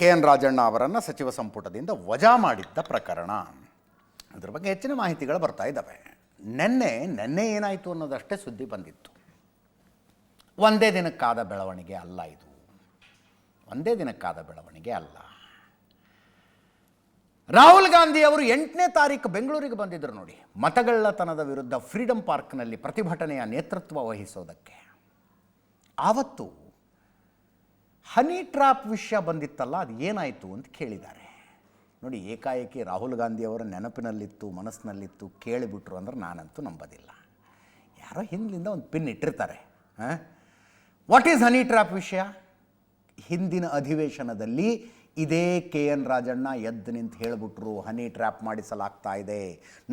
K N Rajanna ಅವರನ್ನು ಸಚಿವ ಸಂಪುಟದಿಂದ ವಜಾ ಮಾಡಿದ್ದ ಪ್ರಕರಣ. ಅದ್ರ ಬಗ್ಗೆ ಹೆಚ್ಚಿನ ಮಾಹಿತಿಗಳು ಬರ್ತಾ ಇದ್ದಾವೆ ನಿನ್ನೆ ನಿನ್ನೆ ಏನಾಯಿತು ಅನ್ನೋದಷ್ಟೇ ಸುದ್ದಿ ಬಂದಿತ್ತು. ಒಂದೇ ದಿನಕ್ಕಾದ ಬೆಳವಣಿಗೆ ಅಲ್ಲ ಇದು. ಒಂದೇ ದಿನಕ್ಕಾದ ಬೆಳವಣಿಗೆ ಅಲ್ಲ. ರಾಹುಲ್ ಗಾಂಧಿ ಅವರು ಎಂಟನೇ ತಾರೀಕು ಬೆಂಗಳೂರಿಗೆ ಬಂದಿದ್ದರು ನೋಡಿ. ಮತಗಳ್ಳತನದ ವಿರುದ್ಧ ಫ್ರೀಡಂ ಪಾರ್ಕ್ನಲ್ಲಿ ಪ್ರತಿಭಟನೆಯ ನೇತೃತ್ವ ವಹಿಸೋದಕ್ಕೆ. ಆವತ್ತು ಹನಿ ಟ್ರಾಪ್ ವಿಷಯ ಬಂದಿತ್ತಲ್ಲ, ಅದು ಏನಾಯಿತು ಅಂತ ಕೇಳಿದ್ದಾರೆ. ನೋಡಿ, ಏಕಾಏಕಿ ರಾಹುಲ್ ಗಾಂಧಿ ಅವರ ನೆನಪಿನಲ್ಲಿತ್ತು, ಮನಸ್ಸಿನಲ್ಲಿತ್ತು, ಕೇಳಿಬಿಟ್ರು ಅಂದ್ರೆ ನಾನಂತೂ ನಂಬೋದಿಲ್ಲ. ಯಾರೋ ಹಿಂದಿನಿಂದ ಒಂದು ಪಿನ್ ಇಟ್ಟಿರ್ತಾರೆ ವಾಟ್ ಈಸ್ ಹನಿ ಟ್ರಾಪ್ ವಿಷಯ? ಹಿಂದಿನ ಅಧಿವೇಶನದಲ್ಲಿ ಇದೇ ಕೆ ಎನ್ ರಾಜಣ್ಣ ಎದ್ದು ನಿಂತು ಹೇಳಿಬಿಟ್ರು, ಹನಿ ಟ್ರ್ಯಾಪ್ ಮಾಡಿಸಲಾಗ್ತಾ ಇದೆ.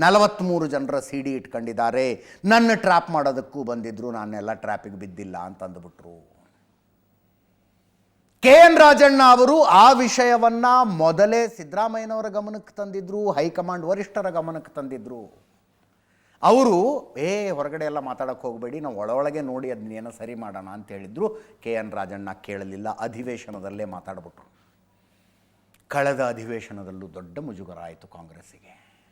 ನಲವತ್ತ್ಮೂರು ಜನರ ಸಿ ಡಿ ಇಟ್ಕೊಂಡಿದ್ದಾರೆ. ನನ್ನ ಟ್ರ್ಯಾಪ್ ಮಾಡೋದಕ್ಕೂ ಬಂದಿದ್ರು, ನಾನೆಲ್ಲ ಟ್ರ್ಯಾಪಿಗೆ ಬಿದ್ದಿಲ್ಲ ಅಂತ ಅಂದ್ಬಿಟ್ರು ಕೆ ಎನ್ ರಾಜಣ್ಣ ಅವರು ಆ ವಿಷಯವನ್ನ ಮೊದಲೇ ಸಿದ್ದರಾಮಯ್ಯನವರ ಗಮನಕ್ಕೆ ತಂದಿದ್ರು, ಹೈಕಮಾಂಡ್ ವರಿಷ್ಠರ ಗಮನಕ್ಕೆ ತಂದಿದ್ರು. ಅವರು, ಏ, ಹೊರಗಡೆ ಎಲ್ಲ ಮಾತಾಡೋಕ್ಕೆ ಹೋಗಬೇಡಿ, ನಾವು ಒಳೊಳಗೆ ನೋಡಿ ಅದನ್ನೇನೋ ಸರಿ ಮಾಡೋಣ ಅಂತ ಹೇಳಿದ್ರು. ಕೆ ಎನ್ ರಾಜಣ್ಣ ಕೇಳಲಿಲ್ಲ, ಅಧಿವೇಶನದಲ್ಲೇ ಮಾತಾಡ್ಬಿಟ್ರು. ಕಳೆದ ಅಧಿವೇಶನದಲ್ಲೂ ದೊಡ್ಡ ಮುಜುಗರ ಆಯಿತು ಕಾಂಗ್ರೆಸ್ಸಿಗೆ.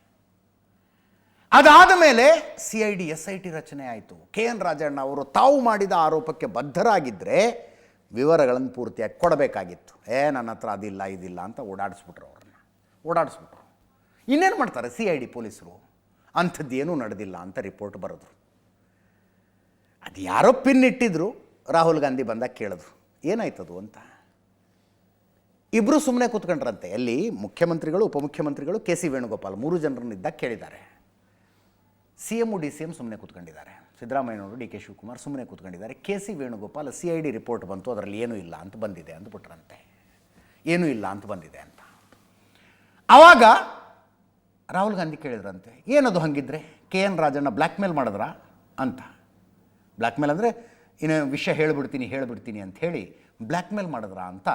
ಅದಾದ ಮೇಲೆ C I D, S I T ರಚನೆ ಆಯಿತು. ಕೆ ಎನ್ ರಾಜಣ್ಣ ಅವರು ತಾವು ಮಾಡಿದ ಆರೋಪಕ್ಕೆ ಬದ್ಧರಾಗಿದ್ದರೆ ವಿವರಗಳನ್ನು ಪೂರ್ತಿಯಾಗಿ ಕೊಡಬೇಕಾಗಿತ್ತು. ಏ, ನನ್ನ ಹತ್ರ ಅದಿಲ್ಲ, ಇದಿಲ್ಲ ಅಂತ ಓಡಾಡಿಸ್ಬಿಟ್ರು ಅವ್ರನ್ನ. ಓಡಾಡಿಸ್ಬಿಟ್ರು. ಇನ್ನೇನು ಮಾಡ್ತಾರೆ ಸಿ ಐ ಡಿ ಪೊಲೀಸರು? ಅಂಥದ್ದೇನೂ ನಡೆದಿಲ್ಲ ಅಂತ ರಿಪೋರ್ಟ್ ಬರೆದ್ರು. ಅದು ಯಾರೋ ಪಿನ್ ಇಟ್ಟಿದ್ರು, ರಾಹುಲ್ ಗಾಂಧಿ ಬಂದಾಗ ಕೇಳಿದ್ರು. ಏನಾಯ್ತದು ಅಂತ? ಇಬ್ಬರು ಸುಮ್ಮನೆ ಕೂತ್ಕೊಂಡ್ರಂತೆ. ಅಲ್ಲಿ ಮುಖ್ಯಮಂತ್ರಿಗಳು, ಉಪಮುಖ್ಯಮಂತ್ರಿಗಳು ಕೆ ಸಿ ವೇಣುಗೋಪಾಲ್ ಮೂರು ಜನರನ್ನಿದ್ದಾಗ ಕೇಳಿದ್ದಾರೆ. C M D C M ಸುಮ್ಮನೆ ಕೂತ್ಕೊಂಡಿದ್ದಾರೆ. ಸಿದ್ದರಾಮಯ್ಯನವರು ಡಿ ಕೆ ಶಿವಕುಮಾರ್ ಸುಮ್ಮನೆ ಕೂತ್ಕೊಂಡಿದ್ದಾರೆ. K C Venugopal C I D report ಬಂತು, ಅದರಲ್ಲಿ ಏನೂ ಇಲ್ಲ ಅಂತ ಬಂದಿದೆ ಅಂದ್ಬಿಟ್ರಂತೆ. ಏನೂ ಇಲ್ಲ ಅಂತ ಬಂದಿದೆ ಅಂತ. ಆವಾಗ ರಾಹುಲ್ ಗಾಂಧಿ ಕೇಳಿದ್ರಂತೆ, ಏನದು ಹಂಗಿದ್ರೆ? K N Rajanna blackmail ಮಾಡಿದ್ರಾ ಅಂತ. ಬ್ಲ್ಯಾಕ್ ಮೇಲ್ ಅಂದರೆ ಇನ್ನು ವಿಷಯ ಹೇಳಿಬಿಡ್ತೀನಿ ಹೇಳಿಬಿಡ್ತೀನಿ ಅಂತ ಬ್ಲ್ಯಾಕ್ ಮೇಲ್ ಮಾಡಿದ್ರಾ ಅಂತ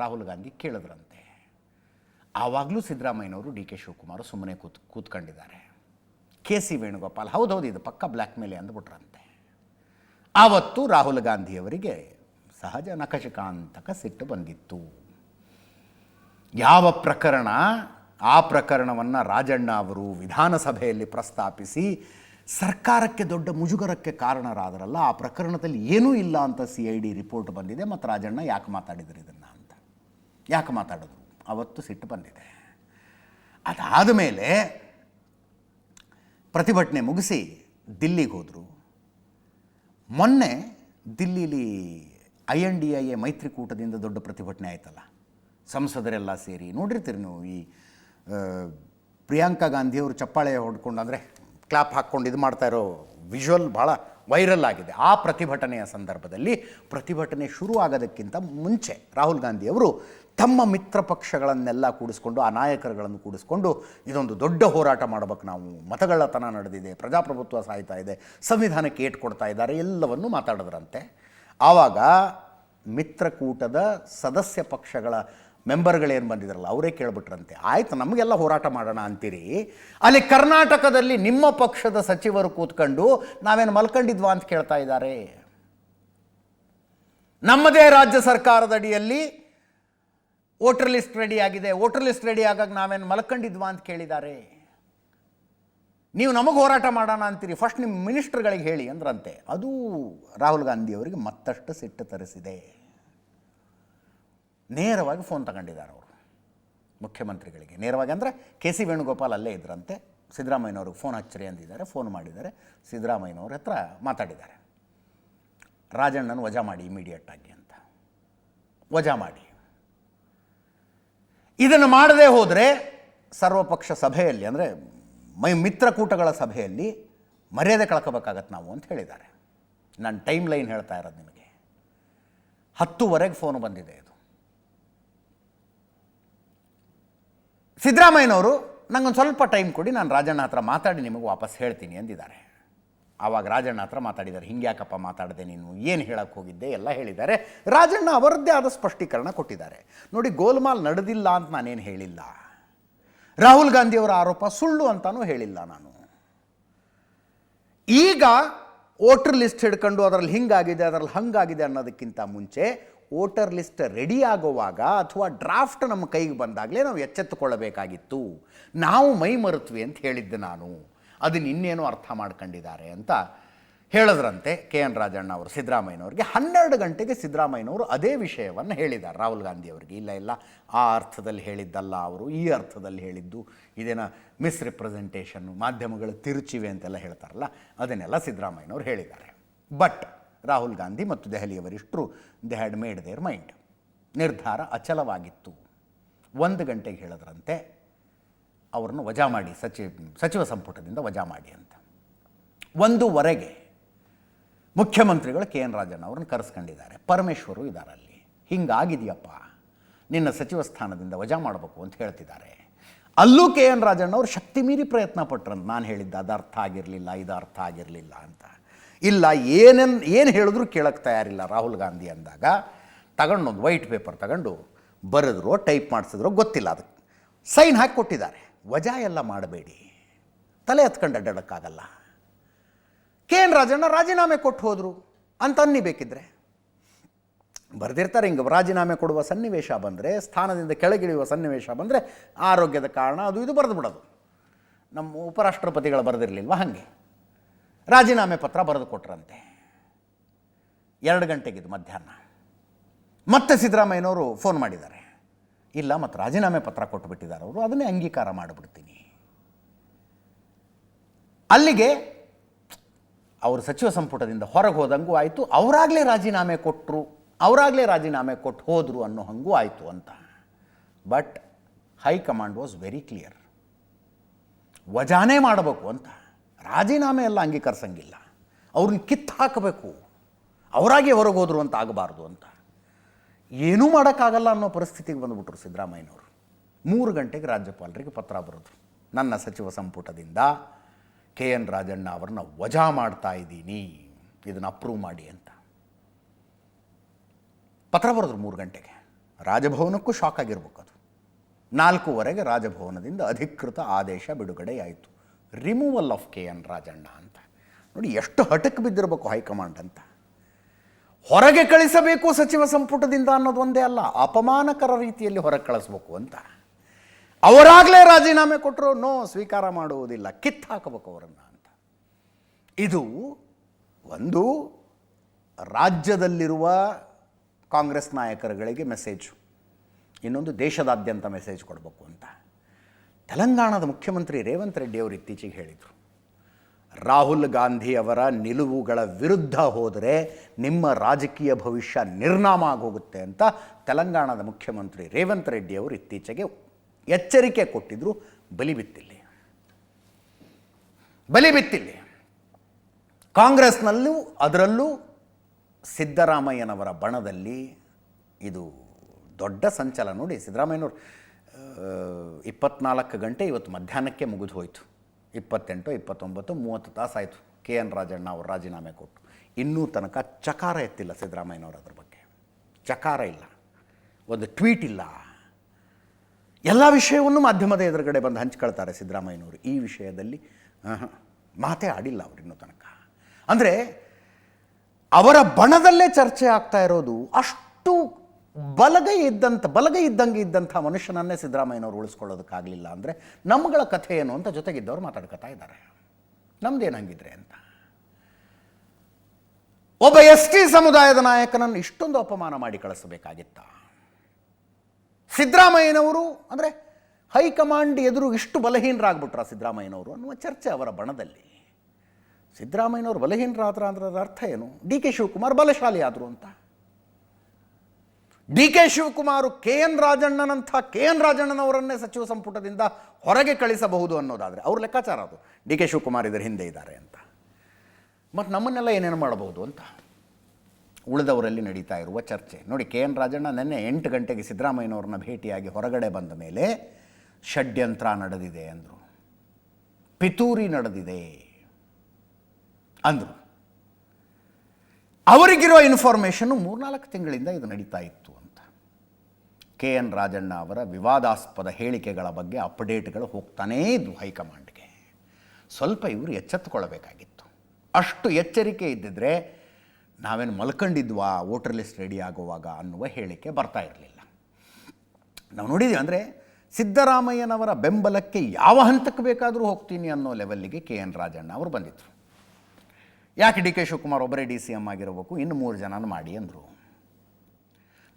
ರಾಹುಲ್ ಗಾಂಧಿ ಕೇಳಿದ್ರಂತೆ. ಆವಾಗಲೂ ಸಿದ್ದರಾಮಯ್ಯನವರು ಡಿ ಕೆ ಶಿವಕುಮಾರ್ ಸುಮ್ಮನೆ ಕೂತ್ ಕೂತ್ಕೊಂಡಿದ್ದಾರೆ. K C Venugopal. ಹೌದೌದು ಇದು ಪಕ್ಕ ಬ್ಲ್ಯಾಕ್ ಮೇಲೆ ಅಂದ್ಬಿಟ್ರಂತೆ. ಆವತ್ತು ರಾಹುಲ್ ಗಾಂಧಿಯವರಿಗೆ ಸಹಜ ನಖಶಕಾಂತಕ ಸಿಟ್ಟು ಬಂದಿತ್ತು. ಯಾವ ಪ್ರಕರಣ? ಆ ಪ್ರಕರಣವನ್ನು ರಾಜಣ್ಣ ಅವರು ವಿಧಾನಸಭೆಯಲ್ಲಿ ಪ್ರಸ್ತಾಪಿಸಿ ಸರ್ಕಾರಕ್ಕೆ ದೊಡ್ಡ ಮುಜುಗರಕ್ಕೆ ಕಾರಣರಾದರಲ್ಲ, ಆ ಪ್ರಕರಣದಲ್ಲಿ ಏನೂ ಇಲ್ಲ ಅಂತ ಸಿ ಐ ಡಿ ರಿಪೋರ್ಟ್ ಬಂದಿದೆ ಮತ್ತು ರಾಜಣ್ಣ ಯಾಕೆ ಮಾತಾಡಿದ್ರು ಇದನ್ನು ಅಂತ. ಯಾಕೆ ಮಾತಾಡಿದ್ರು? ಅವತ್ತು ಸಿಟ್ಟು ಬಂದಿದೆ. ಅದಾದ ಮೇಲೆ ಪ್ರತಿಭಟನೆ ಮುಗಿಸಿ ದಿಲ್ಲಿಗೆ ಹೋದರು. ಮೊನ್ನೆ ದಿಲ್ಲೀಲಿ I N D I A ಮೈತ್ರಿಕೂಟದಿಂದ ದೊಡ್ಡ ಪ್ರತಿಭಟನೆ ಆಯ್ತಲ್ಲ. ಸಂಸದರೆಲ್ಲ ಸೇರಿ ನೋಡಿರ್ತೀರಿ ನೀವು ಈ ಪ್ರಿಯಾಂಕಾ ಗಾಂಧಿಯವರು ಚಪ್ಪಾಳೆ ಹೊಡ್ಕೊಂಡು ಅಂದರೆ ಕ್ಲಾಪ್ ಹಾಕ್ಕೊಂಡು ಇದು ಮಾಡ್ತಾ ಇರೋ ವಿಜುವಲ್ ಭಾಳ ವೈರಲ್ ಆಗಿದೆ. ಆ ಪ್ರತಿಭಟನೆಯ ಸಂದರ್ಭದಲ್ಲಿ ಪ್ರತಿಭಟನೆ ಶುರು ಆಗೋದಕ್ಕಿಂತ ಮುಂಚೆ ರಾಹುಲ್ ಗಾಂಧಿಯವರು ತಮ್ಮ ಮಿತ್ರ ಪಕ್ಷಗಳನ್ನೆಲ್ಲ ಕೂಡಿಸ್ಕೊಂಡು, ಆ ನಾಯಕರುಗಳನ್ನು ಕೂಡಿಸ್ಕೊಂಡು ಇದೊಂದು ದೊಡ್ಡ ಹೋರಾಟ ಮಾಡಬೇಕು ನಾವು. ಮತಗಳ್ಳತನ ನಡೆದಿದೆ, ಪ್ರಜಾಪ್ರಭುತ್ವ ಸಾಯ್ತಾ ಇದೆ, ಸಂವಿಧಾನಕ್ಕೆ ಏಟ್ ಕೊಡ್ತಾ ಇದ್ದಾರೆ, ಎಲ್ಲವನ್ನೂ ಮಾತಾಡಿದ್ರಂತೆ. ಆವಾಗ ಮಿತ್ರಕೂಟದ ಸದಸ್ಯ ಪಕ್ಷಗಳ ಮೆಂಬರ್ಗಳೇನು ಬಂದಿದ್ರಲ್ಲ, ಅವರೇ ಕೇಳ್ಬಿಟ್ರಂತೆ, ಆಯ್ತು, ನಮಗೆಲ್ಲ ಹೋರಾಟ ಮಾಡೋಣ ಅಂತೀರಿ. ಅಲ್ಲಿ ಕರ್ನಾಟಕದಲ್ಲಿ ನಿಮ್ಮ ಪಕ್ಷದ ಸಚಿವರು ಕೂತ್ಕೊಂಡು ನಾವೇನು ಮಲ್ಕೊಂಡಿದ್ವಾ ಅಂತ ಕೇಳ್ತಾ ಇದ್ದಾರೆ. ನಮ್ಮದೇ ರಾಜ್ಯ ಸರ್ಕಾರದ ಅಡಿಯಲ್ಲಿ ವೋಟರ್ ಲಿಸ್ಟ್ ರೆಡಿ ಆಗಿದೆ. ವೋಟರ್ ಲಿಸ್ಟ್ ರೆಡಿ ಆಗಾಗ ನಾವೇನು ಮಲ್ಕೊಂಡಿದ್ವಾ ಅಂತ ಕೇಳಿದ್ದಾರೆ ನೀವು ನಮಗೆ ಹೋರಾಟ ಮಾಡೋಣ ಅಂತೀರಿ. ಫಸ್ಟ್ ನಿಮ್ಮ ಮಿನಿಸ್ಟರ್ಗಳಿಗೆ ಹೇಳಿ ಅಂದ್ರಂತೆ. ಅದು ರಾಹುಲ್ ಗಾಂಧಿ ಅವರಿಗೆ ಮತ್ತಷ್ಟು ಸಿಟ್ಟು ತರಿಸಿದೆ. ನೇರವಾಗಿ ಫೋನ್ ತಗೊಂಡಿದ್ದಾರೆ ಅವರು. ಮುಖ್ಯಮಂತ್ರಿಗಳಿಗೆ. ನೇರವಾಗಿ ಅಂದರೆ ಕೆ ಸಿ ವೇಣುಗೋಪಾಲ್ ಅಲ್ಲೇ ಇದ್ರಂತೆ. ಸಿದ್ದರಾಮಯ್ಯನವ್ರಿಗೆ ಫೋನ್ ಹಚ್ಚರಿ ಅಂದಿದ್ದಾರೆ, ಫೋನ್ ಮಾಡಿದ್ದಾರೆ. ಸಿದ್ದರಾಮಯ್ಯನವ್ರ ಹತ್ರ ಮಾತಾಡಿದ್ದಾರೆ. ರಾಜಣ್ಣನ ವಜಾ ಮಾಡಿ ಇಮಿಡಿಯೇಟಾಗಿ ಅಂತ. ವಜಾ ಮಾಡಿ. ಇದನ್ನು ಮಾಡದೇ ಹೋದರೆ ಸರ್ವಪಕ್ಷ ಸಭೆಯಲ್ಲಿ, ಅಂದರೆ ಮೈ ಮಿತ್ರಕೂಟಗಳ ಸಭೆಯಲ್ಲಿ ಮರ್ಯಾದೆ ಕಳ್ಕೋಬೇಕಾಗತ್ತೆ ನಾವು ಅಂತ ಹೇಳಿದ್ದಾರೆ. ನಾನು ಟೈಮ್ ಲೈನ್ ಹೇಳ್ತಾ ಇರೋದು ನಿಮಗೆ. ಹತ್ತುವರೆಗೆ ಫೋನ್ ಬಂದಿದೆ ಇದು. ಸಿದ್ದರಾಮಯ್ಯನವರು ನನಗೊಂದು ಸ್ವಲ್ಪ ಟೈಮ್ ಕೊಡಿ, ನಾನು ರಾಜಣ್ಣ ಹತ್ರ ಮಾತಾಡಿ ನಿಮಗೆ ವಾಪಸ್ ಹೇಳ್ತೀನಿ ಅಂದಿದ್ದಾರೆ ಆವಾಗ ರಾಜಣ್ಣ ಹತ್ರ ಮಾತಾಡಿದ್ದಾರೆ. ಹಿಂಗೆ ಯಾಕಪ್ಪ ಮಾತಾಡಿದೆ ನೀನು? ಏನು ಹೇಳಕ್ಕೆ ಹೋಗಿದ್ದೆ? ಎಲ್ಲ ಹೇಳಿದ್ದಾರೆ. ರಾಜಣ್ಣ ಅವರದ್ದೇ ಆದ ಸ್ಪಷ್ಟೀಕರಣ ಕೊಟ್ಟಿದ್ದಾರೆ. ನೋಡಿ, ಗೋಲ್ಮಾಲ್ ನಡೆದಿಲ್ಲ ಅಂತ ನಾನೇನು ಹೇಳಿಲ್ಲ. ರಾಹುಲ್ ಗಾಂಧಿಯವರ ಆರೋಪ ಸುಳ್ಳು ಅಂತಾನೂ ಹೇಳಿಲ್ಲ ನಾನು. ಈಗ ವೋಟರ್ ಲಿಸ್ಟ್ ಹಿಡ್ಕೊಂಡು ಅದರಲ್ಲಿ ಹಿಂಗಾಗಿದೆ, ಅದರಲ್ಲಿ ಹಂಗಾಗಿದೆ ಅನ್ನೋದಕ್ಕಿಂತ ಮುಂಚೆ ವೋಟರ್ ಲಿಸ್ಟ್ ರೆಡಿ ಆಗುವಾಗ ಅಥವಾ ಡ್ರಾಫ್ಟ್ ನಮ್ಮ ಕೈಗೆ ಬಂದಾಗಲೇ ನಾವು ಎಚ್ಚೆತ್ತುಕೊಳ್ಳಬೇಕಾಗಿತ್ತು. ನಾವು ಮೈ ಮರೆತ್ವಿ ಅಂತ ಹೇಳಿದ್ದೆ ನಾನು. ಅದನ್ನ ಇನ್ನೇನು ಅರ್ಥ ಮಾಡ್ಕೊಂಡಿದ್ದಾರೆ ಅಂತ ಹೇಳಿದ್ರಂತೆ ಕೆ ಎನ್ ರಾಜಣ್ಣ ಅವರು ಸಿದ್ದರಾಮಯ್ಯನವ್ರಿಗೆ. ಹನ್ನೆರಡು ಗಂಟೆಗೆ ಸಿದ್ದರಾಮಯ್ಯನವರು ಅದೇ ವಿಷಯವನ್ನು ಹೇಳಿದ್ದಾರೆ. ರಾಹುಲ್ ಗಾಂಧಿ ಅವರಿಗೆ. ಇಲ್ಲ ಇಲ್ಲ, ಆ ಅರ್ಥದಲ್ಲಿ ಹೇಳಿದ್ದಲ್ಲ ಅವರು, ಈ ಅರ್ಥದಲ್ಲಿ ಹೇಳಿದ್ದು, ಇದೇನ ಮಿಸ್ರಿಪ್ರೆಸೆಂಟೇಷನ್ನು ಮಾಧ್ಯಮಗಳು ತಿರುಚಿವೆ ಅಂತೆಲ್ಲ ಹೇಳ್ತಾರಲ್ಲ, ಅದನ್ನೆಲ್ಲ ಸಿದ್ದರಾಮಯ್ಯನವರು ಹೇಳಿದ್ದಾರೆ. ಬಟ್ ರಾಹುಲ್ ಗಾಂಧಿ ಮತ್ತು ದೆಹಲಿಯವರಿಷ್ಟರು, they had made their mind. ನಿರ್ಧಾರ ಅಚಲವಾಗಿತ್ತು. ಒಂದು ಗಂಟೆಗೆ ಹೇಳಿದ್ರಂತೆ ಅವ್ರನ್ನ ವಜಾ ಮಾಡಿ, ಸಚಿವ ಸಚಿವ ಸಂಪುಟದಿಂದ ವಜಾ ಮಾಡಿ ಅಂತ. ಒಂದೂವರೆಗೆ ಮುಖ್ಯಮಂತ್ರಿಗಳು ಕೆ ಎನ್ ರಾಜಣ್ಣ ಅವ್ರನ್ನ ಕರೆಸ್ಕೊಂಡಿದ್ದಾರೆ. ಪರಮೇಶ್ವರು ಇದ್ದಾರೆ ಅಲ್ಲಿ ಹಿಂಗಾಗಿದೆಯಪ್ಪ. ನಿನ್ನ ಸಚಿವ ಸ್ಥಾನದಿಂದ ವಜಾ ಮಾಡಬೇಕು ಅಂತ ಹೇಳ್ತಿದ್ದಾರೆ. ಅಲ್ಲೂ ಕೆ ಎನ್ ರಾಜಣ್ಣ ಅವರು ಶಕ್ತಿ ಮೀರಿ ಪ್ರಯತ್ನ ಪಟ್ರಂತ ನಾನು ಹೇಳಿದ್ದ ಅದು ಅರ್ಥ ಆಗಿರಲಿಲ್ಲ, ಇದು ಅರ್ಥ ಆಗಿರಲಿಲ್ಲ ಅಂತ. ಇಲ್ಲ, ಏನೇನು, ಏನು ಹೇಳಿದ್ರು ಕೇಳಕ್ಕೆ ತಯಾರಿಲ್ಲ ರಾಹುಲ್ ಗಾಂಧಿ ಅಂದಾಗ. ತಗೊಂಡೊಂದು ವೈಟ್ ಪೇಪರ್ ತಗೊಂಡು ಬರೆದ್ರೋ, ಟೈಪ್ ಮಾಡಿಸಿದ್ರು, ಗೊತ್ತಿಲ್ಲ ಅದಕ್ಕೆ. ಸೈನ್ ಹಾಕಿ ಕೊಟ್ಟಿದ್ದಾರೆ. ವಜಾ ಎಲ್ಲ ಮಾಡಬೇಡಿ. ತಲೆ ಹತ್ಕೊಂಡು ಅಡ್ಡಾಡೋಕ್ಕಾಗಲ್ಲ. ಕೆ ಎನ್ ರಾಜಣ್ಣ ರಾಜೀನಾಮೆ ಕೊಟ್ಟು ಹೋದರು. ಅಂತ ಅನ್ನಿ ಬೇಕಿದ್ರೆ ಬರೆದಿರ್ತಾರೆ ಹಿಂಗೆ ರಾಜೀನಾಮೆ ಕೊಡುವ ಸನ್ನಿವೇಶ ಬಂದರೆ, ಸ್ಥಾನದಿಂದ ಕೆಳಗಿಳಿಯುವ ಸನ್ನಿವೇಶ ಬಂದರೆ ಆರೋಗ್ಯದ ಕಾರಣ ಅದು ಇದು ಬರೆದು ಬಿಡೋದು. ನಮ್ಮ ಉಪರಾಷ್ಟ್ರಪತಿಗಳು ಬರೆದಿರಲಿಲ್ವ ಹಾಗೆ? ರಾಜೀನಾಮೆ ಪತ್ರ ಬರೆದು ಕೊಟ್ರಂತೆ. ಎರಡು ಗಂಟೆಗಿದ್ದು ಮಧ್ಯಾಹ್ನ. ಮತ್ತೆ ಸಿದ್ದರಾಮಯ್ಯನವರು ಫೋನ್ ಮಾಡಿದ್ದಾರೆ. ಇಲ್ಲ, ಮತ್ತು ರಾಜೀನಾಮೆ ಪತ್ರ ಕೊಟ್ಟುಬಿಟ್ಟಿದ್ದಾರೆ ಅವರು, ಅದನ್ನೇ ಅಂಗೀಕಾರ ಮಾಡಿಬಿಡ್ತೀನಿ. ಅಲ್ಲಿಗೆ ಅವರು ಸಚಿವ ಸಂಪುಟದಿಂದ ಹೊರಗೆ ಹೋದಂಗೂ ಆಯಿತು, ಅವರಾಗಲೇ ರಾಜೀನಾಮೆ ಕೊಟ್ಟರು ಅವರಾಗಲೇ ರಾಜೀನಾಮೆ ಕೊಟ್ಟು ಹೋದರು ಅನ್ನೋ ಹಂಗೂ ಆಯಿತು ಅಂತ. But high command was very clear ವಜಾನೇ ಮಾಡಬೇಕು ಅಂತ. ರಾಜೀನಾಮೆ ಎಲ್ಲ ಅಂಗೀಕರಿಸಂಗಿಲ್ಲ. ಅವ್ರನ್ನ ಕಿತ್ತು ಹಾಕಬೇಕು. ಅವರಾಗೆ ಹೊರಗೆ ಹೋದರು ಅಂತ ಆಗಬಾರ್ದು ಅಂತ. ಏನೂ ಮಾಡೋಕ್ಕಾಗಲ್ಲ ಅನ್ನೋ ಪರಿಸ್ಥಿತಿಗೆ ಬಂದುಬಿಟ್ರು ಸಿದ್ದರಾಮಯ್ಯನವರು. ಮೂರು ಗಂಟೆಗೆ ರಾಜ್ಯಪಾಲರಿಗೆ ಪತ್ರ ಬರೋದು. ನನ್ನ ಸಚಿವ ಸಂಪುಟದಿಂದ ಕೆ ಎನ್ ರಾಜಣ್ಣ ಅವ್ರನ್ನ ವಜಾ ಮಾಡ್ತಾ ಇದ್ದೀನಿ. ಇದನ್ನು ಅಪ್ರೂವ್ ಮಾಡಿ ಅಂತ. ಪತ್ರ ಬರೆದ್ರು ಮೂರು ಗಂಟೆಗೆ. ರಾಜಭವನಕ್ಕೂ ಶಾಕ್ ಆಗಿರ್ಬೇಕು ಅದು. ನಾಲ್ಕೂವರೆಗೆ ರಾಜಭವನದಿಂದ ಅಧಿಕೃತ ಆದೇಶ ಬಿಡುಗಡೆಯಾಯಿತು. Removal of K N Rajanna ಅಂತ. ನೋಡಿ, ಎಷ್ಟು ಹಠಕ್ಕೆ ಬಿದ್ದಿರಬೇಕು ಹೈಕಮಾಂಡ್ ಅಂತ. ಹೊರಗೆ ಕಳಿಸಬೇಕು ಸಚಿವ ಸಂಪುಟದಿಂದ ಅನ್ನೋದು ಒಂದೇ ಅಲ್ಲ, ಅಪಮಾನಕರ ರೀತಿಯಲ್ಲಿ ಹೊರಗೆ ಕಳಿಸ್ಬೇಕು ಅಂತ. ಅವರಾಗಲೇ ರಾಜೀನಾಮೆ ಕೊಟ್ಟರು ನೋ, ಸ್ವೀಕಾರ ಮಾಡುವುದಿಲ್ಲ ಕಿತ್ತು ಹಾಕಬೇಕು ಅವರನ್ನು ಅಂತ. ಇದು ಒಂದು ರಾಜ್ಯದಲ್ಲಿರುವ ಕಾಂಗ್ರೆಸ್ ನಾಯಕರುಗಳಿಗೆ ಮೆಸೇಜು ಇನ್ನೊಂದು ದೇಶದಾದ್ಯಂತ ಮೆಸೇಜ್ ಕೊಡಬೇಕು ಅಂತ. ತೆಲಂಗಾಣದ ಮುಖ್ಯಮಂತ್ರಿ ರೇವಂತ್ ರೆಡ್ಡಿ ಅವರು ಇತ್ತೀಚೆಗೆ ಹೇಳಿದರು. ರಾಹುಲ್ ಗಾಂಧಿ ಅವರ ನಿಲುವುಗಳ ವಿರುದ್ಧ ಹೋದರೆ ನಿಮ್ಮ ರಾಜಕೀಯ ಭವಿಷ್ಯ ನಿರ್ನಾಮ ಆಗೋಗುತ್ತೆ ಅಂತ ತೆಲಂಗಾಣದ ಮುಖ್ಯಮಂತ್ರಿ ರೇವಂತ್ ರೆಡ್ಡಿ ಅವರು ಇತ್ತೀಚೆಗೆ ಎಚ್ಚರಿಕೆ ಕೊಟ್ಟಿದ್ದರು ಬಲಿ ಬಿತ್ತಿಲ್ಲಿ. ಬಲಿ ಬಿತ್ತಿಲ್ಲಿ. ಕಾಂಗ್ರೆಸ್ನಲ್ಲೂ ಅದರಲ್ಲೂ ಸಿದ್ದರಾಮಯ್ಯನವರ ಬಣದಲ್ಲಿ ಇದು ದೊಡ್ಡ ಸಂಚಲ ನೋಡಿ ಸಿದ್ದರಾಮಯ್ಯನವರು ಇಪ್ಪತ್ನಾಲ್ಕು ಗಂಟೆ ಇವತ್ತು ಮಧ್ಯಾಹ್ನಕ್ಕೆ ಮುಗಿದು ಹೋಯಿತು. ಇಪ್ಪತ್ತೆಂಟು, ಇಪ್ಪತ್ತೊಂಬತ್ತು, ಮೂವತ್ತು ತಾಸು ಆಯಿತು. ಕೆ ಎನ್ ರಾಜಣ್ಣ ಅವರು ರಾಜೀನಾಮೆ ಕೊಟ್ಟು. ಇನ್ನೂ ತನಕ ಚಕಾರ ಎತ್ತಿಲ್ಲ ಸಿದ್ದರಾಮಯ್ಯನವರು ಅದ್ರ ಬಗ್ಗೆ. ಚಕಾರ ಇಲ್ಲ. ಒಂದು ಟ್ವೀಟ್ ಇಲ್ಲ. ಎಲ್ಲ ವಿಷಯವನ್ನು ಮಾಧ್ಯಮದ ಎದುರುಗಡೆ ಬಂದು ಹಂಚ್ಕೊಳ್ತಾರೆ ಸಿದ್ದರಾಮಯ್ಯನವರು. ಈ ವಿಷಯದಲ್ಲಿ ಮಾತೇ ಆಡಿಲ್ಲ ಅವರು ಇನ್ನೂ ತನಕ. ಅಂದರೆ ಅವರ ಬಣದಲ್ಲೇ ಚರ್ಚೆ ಆಗ್ತಾ ಇರೋದು ಅಷ್ಟು ಬಲಗೈ ಇದ್ದಂಥ, ಬಲಗೈ ಇದ್ದಂಗೆ ಇದ್ದಂಥ ಮನುಷ್ಯನನ್ನೇ ಸಿದ್ದರಾಮಯ್ಯನವರು ಉಳಿಸ್ಕೊಳ್ಳೋದಕ್ಕಾಗಲಿಲ್ಲ ಅಂದರೆ ನಮ್ಮಗಳ ಕಥೆ ಏನು ಅಂತ ಜೊತೆಗಿದ್ದವ್ರು ಮಾತಾಡ್ಕೊತಾ ಇದ್ದಾರೆ. ನಮ್ದೇನಂಗಿದ್ರೆ ಅಂತ. ಒಬ್ಬ ಎಸ್ ಟಿ ಸಮುದಾಯದ ನಾಯಕನನ್ನು ಇಷ್ಟೊಂದು ಅಪಮಾನ ಮಾಡಿ ಕಳಿಸಬೇಕಾಗಿತ್ತ. ಸಿದ್ದರಾಮಯ್ಯನವರು ಅಂದರೆ ಹೈಕಮಾಂಡ್ ಎದುರು ಇಷ್ಟು ಬಲಹೀನರಾಗ್ಬಿಟ್ರ ಸಿದ್ದರಾಮಯ್ಯನವರು ಅನ್ನುವ ಚರ್ಚೆ ಅವರ ಬಣದಲ್ಲಿ. ಸಿದ್ದರಾಮಯ್ಯನವರು ಬಲಹೀನರಾದ್ರ ಅಂದ್ರೆ ಅದರ ಅರ್ಥ ಏನು? ಡಿ ಕೆ ಶಿವಕುಮಾರ್ ಬಲಶಾಲಿ ಆದರು ಅಂತ. D K Shivakumar K N ರಾಜಣ್ಣನಂಥ K N ರಾಜಣ್ಣನವರನ್ನೇ ಸಚಿವ ಸಂಪುಟದಿಂದ ಹೊರಗೆ ಕಳಿಸಬಹುದು ಅನ್ನೋದಾದರೆ ಅವ್ರ ಲೆಕ್ಕಾಚಾರ ಅದು. ಡಿ ಕೆ ಶಿವಕುಮಾರ್ ಇದರ ಹಿಂದೆ ಇದ್ದಾರೆ ಅಂತ. ಮತ್ತು ನಮ್ಮನ್ನೆಲ್ಲ ಏನೇನು ಮಾಡಬಹುದು ಅಂತ? ಉಳಿದವರಲ್ಲಿ ನಡೀತಾ ಇರುವ ಚರ್ಚೆ. ನೋಡಿ, ಕೆ ಎನ್ ರಾಜಣ್ಣ ನಿನ್ನೆ ಎಂಟು ಗಂಟೆಗೆ ಸಿದ್ದರಾಮಯ್ಯನವ್ರನ್ನ ಭೇಟಿಯಾಗಿ ಹೊರಗಡೆ ಬಂದ ಮೇಲೆ ಷಡ್ಯಂತ್ರ ನಡೆದಿದೆ ಅಂದರು. ಪಿತೂರಿ ನಡೆದಿದೆ ಅಂದರು. ಅವರಿಗಿರೋ ಇನ್ಫಾರ್ಮೇಷನ್ನು ಮೂರ್ನಾಲ್ಕು ತಿಂಗಳಿಂದ ಇದು ನಡೀತಾ ಇತ್ತು. ಕೆ ಎನ್ ರಾಜಣ್ಣ ಅವರ ವಿವಾದಾಸ್ಪದ ಹೇಳಿಕೆಗಳ ಬಗ್ಗೆ ಅಪ್ಡೇಟ್ಗಳು ಹೋಗ್ತಾನೇ ಇದ್ವು ಹೈಕಮಾಂಡ್ಗೆ. ಸ್ವಲ್ಪ ಇವರು ಎಚ್ಚೆತ್ತುಕೊಳ್ಳಬೇಕಾಗಿತ್ತು. ಅಷ್ಟು ಎಚ್ಚರಿಕೆ ಇದ್ದಿದ್ರೆ ನಾವೇನು ಮಲ್ಕೊಂಡಿದ್ವಾ, ವೋಟರ್ ಲಿಸ್ಟ್ ರೆಡಿ ಆಗುವಾಗ ಅನ್ನುವ ಹೇಳಿಕೆ ಬರ್ತಾ ಇರಲಿಲ್ಲ. ನಾವು ನೋಡಿದ್ದೀವಿ ಅಂದರೆ ಸಿದ್ದರಾಮಯ್ಯನವರ ಬೆಂಬಲಕ್ಕೆ ಯಾವ ಹಂತಕ್ಕೆ ಬೇಕಾದರೂ ಹೋಗ್ತೀನಿ ಅನ್ನೋ ಲೆವೆಲ್ಲಿಗೆ ಕೆ ಎನ್ ರಾಜಣ್ಣ ಅವರು ಬಂದಿದ್ದರು ಯಾಕೆ ಡಿ ಕೆ ಶಿವಕುಮಾರ್ ಒಬ್ಬರೇ ಡಿ ಸಿ ಎಂ ಆಗಿರಬೇಕು, ಇನ್ನು ಮೂರು ಜನನ ಮಾಡಿ ಅಂದರು.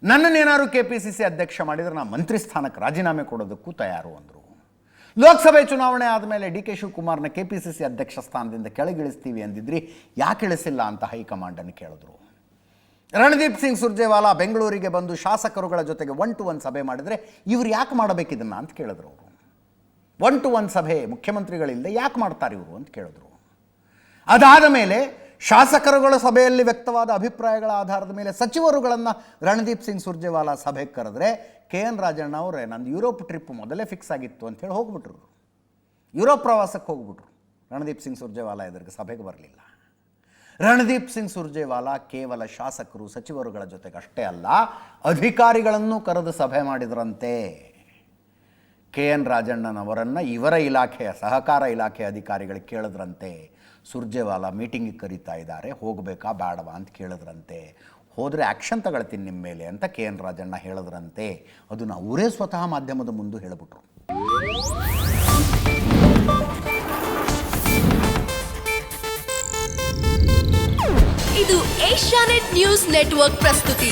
ನನ್ನನ್ನೇನಾದ್ರು ಕೆ ಪಿ ಸಿ ಸಿ ಅಧ್ಯಕ್ಷ ಮಾಡಿದರೆ ನಾನು ಮಂತ್ರಿ ಸ್ಥಾನಕ್ಕೆ ರಾಜೀನಾಮೆ ಕೊಡೋದಕ್ಕೂ ತಯಾರು ಅಂದರು. ಲೋಕಸಭೆ ಚುನಾವಣೆ ಆದಮೇಲೆ ಡಿ ಕೆ ಶಿವಕುಮಾರ್ನ ಕೆ ಪಿ ಸಿ ಸಿ ಅಧ್ಯಕ್ಷ ಸ್ಥಾನದಿಂದ ಕೆಳಗಿಳಿಸ್ತೀವಿ ಅಂದಿದ್ರಿ, ಯಾಕೆ ಇಳಿಸಿಲ್ಲ ಅಂತ ಹೈಕಮಾಂಡನ್ನು ಕೇಳಿದ್ರು. ರಣದೀಪ್ ಸಿಂಗ್ ಸುರ್ಜೇವಾಲಾ ಬೆಂಗಳೂರಿಗೆ ಬಂದು ಶಾಸಕರುಗಳ ಜೊತೆಗೆ ಒನ್ ಟು ಒನ್ ಸಭೆ ಮಾಡಿದರೆ ಇವ್ರು ಯಾಕೆ ಮಾಡಬೇಕಿದನ್ನ ಅಂತ ಕೇಳಿದ್ರು ಅವರು. ಒನ್ ಟು ಒನ್ ಸಭೆ ಮುಖ್ಯಮಂತ್ರಿಗಳಿಲ್ಲದೆ ಯಾಕೆ ಮಾಡ್ತಾರೆ ಇವರು ಅಂತ ಕೇಳಿದ್ರು. ಅದಾದ ಮೇಲೆ ಶಾಸಕರುಗಳ ಸಭೆಯಲ್ಲಿ ವ್ಯಕ್ತವಾದ ಅಭಿಪ್ರಾಯಗಳ ಆಧಾರದ ಮೇಲೆ ಸಚಿವರುಗಳನ್ನು ರಣದೀಪ್ ಸಿಂಗ್ ಸುರ್ಜೇವಾಲಾ ಸಭೆಗೆ ಕರೆದ್ರೆ ಕೆ ಎನ್ ರಾಜಣ್ಣ ಅವರೇ, ನಂದು ಯುರೋಪ್ ಟ್ರಿಪ್ ಮೊದಲೇ ಫಿಕ್ಸ್ ಆಗಿತ್ತು ಅಂತೇಳಿ ಹೋಗ್ಬಿಟ್ರು. ಯುರೋಪ್ ಪ್ರವಾಸಕ್ಕೆ ಹೋಗ್ಬಿಟ್ರು. ರಣದೀಪ್ ಸಿಂಗ್ ಸುರ್ಜೇವಾಲಾ ಎದುರಿಗೆ ಸಭೆಗೆ ಬರಲಿಲ್ಲ. ರಣದೀಪ್ ಸಿಂಗ್ ಸುರ್ಜೇವಾಲಾ ಕೇವಲ ಶಾಸಕರು, ಸಚಿವರುಗಳ ಜೊತೆಗೆ ಅಷ್ಟೇ ಅಲ್ಲ, ಅಧಿಕಾರಿಗಳನ್ನು ಕರೆದು ಸಭೆ ಮಾಡಿದ್ರಂತೆ. ಕೆ ಎನ್ ರಾಜಣ್ಣನವರನ್ನು ಇವರ ಇಲಾಖೆಯ ಸಹಕಾರ ಇಲಾಖೆಯ ಅಧಿಕಾರಿಗಳು ಕೇಳಿದ್ರಂತೆ. ಸುರ್ಜೇವಾಲಾ ಮೀಟಿಂಗಿಗೆ ಕರೀತಾ ಇದ್ದಾರೆ. ಹೋಗಬೇಕಾ ಬೇಡವಾ ಅಂತ ಕೇಳಿದ್ರಂತೆ. ಹೋದರೆ ಆ್ಯಕ್ಷನ್ ತಗೊಳ್ತೀನಿ ನಿಮ್ಮ ಮೇಲೆ ಅಂತ ಕೆ ಎನ್ ರಾಜಣ್ಣ ಹೇಳಿದ್ರಂತೆ. ಅದನ್ನು ಅವರೇ ಸ್ವತಃ ಮಾಧ್ಯಮದ ಮುಂದೆ ಹೇಳಿಬಿಟ್ರು. ಇದು ಏಷ್ಯಾನೆಟ್ ನ್ಯೂಸ್ ನೆಟ್ವರ್ಕ್ ಪ್ರಸ್ತುತಿ.